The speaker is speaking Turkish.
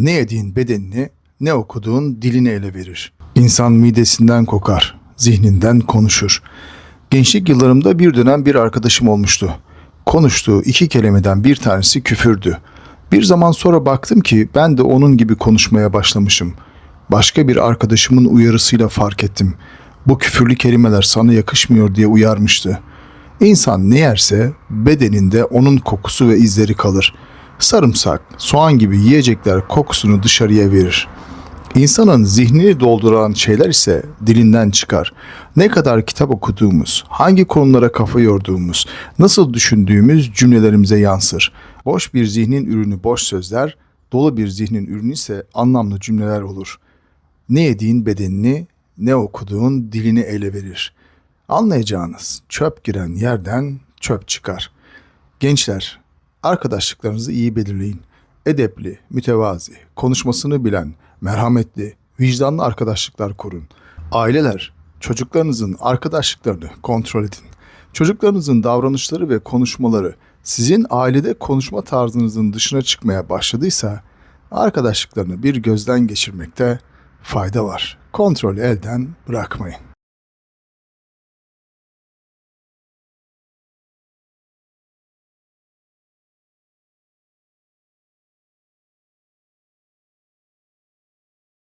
Ne yediğin bedenini, ne okuduğun dilini ele verir. İnsan midesinden kokar, zihninden konuşur. Gençlik yıllarımda bir dönem bir arkadaşım olmuştu. Konuştuğu iki kelimeden bir tanesi küfürdü. Bir zaman sonra baktım ki ben de onun gibi konuşmaya başlamışım. Başka bir arkadaşımın uyarısıyla fark ettim. Bu küfürlü kelimeler sana yakışmıyor diye uyarmıştı. İnsan ne yerse bedeninde onun kokusu ve izleri kalır. Sarımsak, soğan gibi yiyecekler kokusunu dışarıya verir. İnsanın zihnini dolduran şeyler ise dilinden çıkar. Ne kadar kitap okuduğumuz, hangi konulara kafa yorduğumuz, nasıl düşündüğümüz cümlelerimize yansır. Boş bir zihnin ürünü boş sözler, dolu bir zihnin ürünü ise anlamlı cümleler olur. Ne yediğin bedenini, ne okuduğun dilini ele verir. Anlayacağınız çöp giren yerden çöp çıkar. Gençler, arkadaşlıklarınızı iyi belirleyin. Edepli, mütevazi, konuşmasını bilen, merhametli, vicdanlı arkadaşlıklar kurun. Aileler, çocuklarınızın arkadaşlıklarını kontrol edin. Çocuklarınızın davranışları ve konuşmaları sizin ailede konuşma tarzınızın dışına çıkmaya başladıysa arkadaşlıklarını bir gözden geçirmekte fayda var. Kontrolü elden bırakmayın.